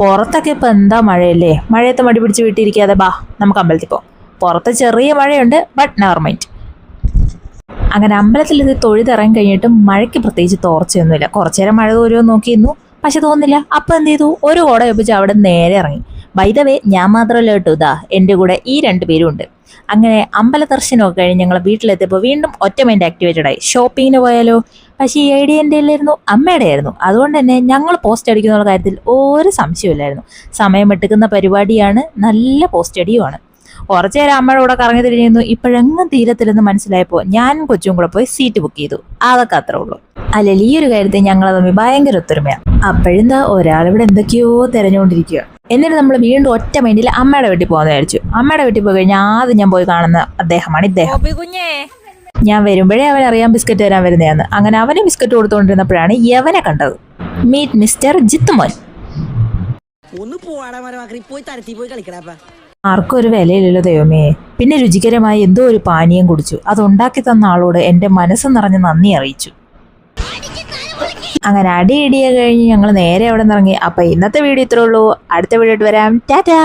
പുറത്തൊക്കെ ഇപ്പൊ എന്താ മഴയല്ലേ? മഴയത്ത് മടി പിടിച്ച് വീട്ടിരിക്കാതെ ബാ നമുക്ക് അമ്പലത്തിൽ പോകാം പുറത്ത് ചെറിയ മഴയുണ്ട് ബട്ട് നെവർ മൈൻഡ് അങ്ങനെ അമ്പലത്തിൽ ഇത് തൊഴുതിറങ്ങി കഴിഞ്ഞിട്ട് മഴയ്ക്ക് പ്രത്യേകിച്ച് തോർച്ചയൊന്നുമില്ല. കുറച്ചു നേരം മഴ തോരുമോ നോക്കിയിരുന്നു. പക്ഷെ തോന്നില്ല അപ്പം എന്ത് ചെയ്തു? ഒരു കോട വെപ്പിച്ച് അവിടെ നേരെ ഇറങ്ങി. വൈദവേ ഞാൻ മാത്രമല്ല കേട്ടോ ഇതാ എന്റെ കൂടെ ഈ രണ്ട് പേരും ഉണ്ട്. അങ്ങനെ അമ്പല ദർശനമൊക്കെ കഴിഞ്ഞ് ഞങ്ങൾ വീട്ടിലെത്തിയപ്പോൾ വീണ്ടും ഒറ്റ മൈൻഡ് ആക്ടിവേറ്റഡ് ആയി. ഷോപ്പിങ്ങിന് പോയാലോ? പക്ഷേ ഈ ഐഡിയ എന്റെ ഇല്ലായിരുന്നു അമ്മയുടെ ആയിരുന്നു. അതുകൊണ്ട് തന്നെ ഞങ്ങൾ പോസ്റ്റ് അടിക്കുന്ന കാര്യത്തിൽ ഒരു സംശയമില്ലായിരുന്നു സമയം എടുക്കുന്ന പരിപാടിയാണ് നല്ല പോസ്റ്റ് അടിയുമാണ്. കുറച്ചു നേരം അമ്മയുടെ കൂടെ കറങ്ങി തിരിഞ്ഞിരുന്നു. ഇപ്പോഴെങ്ങും തീരത്തില്ലെന്ന് മനസ്സിലായപ്പോൾ ഞാനും കൊച്ചും കൂടെ പോയി സീറ്റ് ബുക്ക് ചെയ്തു. അതൊക്കെ അത്രേ ഉള്ളൂ. അല്ലെങ്കിൽ ഈ ഒരു കാര്യത്തിൽ ഞങ്ങൾ തമ്മിൽ ഭയങ്കര ഒത്തൊരുമയാണ് അപ്പോഴെന്താ ഒരാളിവിടെ എന്തൊക്കെയോ തിരഞ്ഞുകൊണ്ടിരിക്കുക എന്നിട്ട് നമ്മൾ വീണ്ടും ഒറ്റ മൈൻഡിൽ അമ്മയുടെ വീട്ടിൽ പോകാൻ വിചാരിച്ചു. അമ്മയുടെ വീട്ടിൽ പോയി കഴിഞ്ഞാൽ ആദ്യം ഞാൻ പോയി കാണുന്ന അദ്ദേഹമാണ് ഇദ്ദേഹം. ഞാൻ വരുമ്പോഴേ അവൻ അറിയാം ബിസ്ക്കറ്റ് തരാൻ വരുന്നതെന്ന് അങ്ങനെ അവന് ബിസ്ക്കറ്റ് കൊടുത്തുകൊണ്ടിരുന്നപ്പോഴാണ് യവനെ കണ്ടത്. Meet mister Jithumon. ആർക്കും ഒരു വിലയില്ലല്ലോ ദൈവമേ. പിന്നെ രുചികരമായി എന്തോ ഒരു പാനീയം കുടിച്ചു. അത് ഉണ്ടാക്കി തന്ന ആളോട് എന്റെ മനസ്സ് നിറഞ്ഞ് നന്ദി അറിയിച്ചു. അങ്ങനെ അടി ഇടിയ കഴിഞ്ഞ് ഞങ്ങൾ നേരെ അവിടെ നിന്ന് ഇറങ്ങി. അപ്പം ഇന്നത്തെ വീഡിയോ ഇത്രേ ഉള്ളൂ. അടുത്ത വീഡിയോ വരാം. ടാറ്റാ!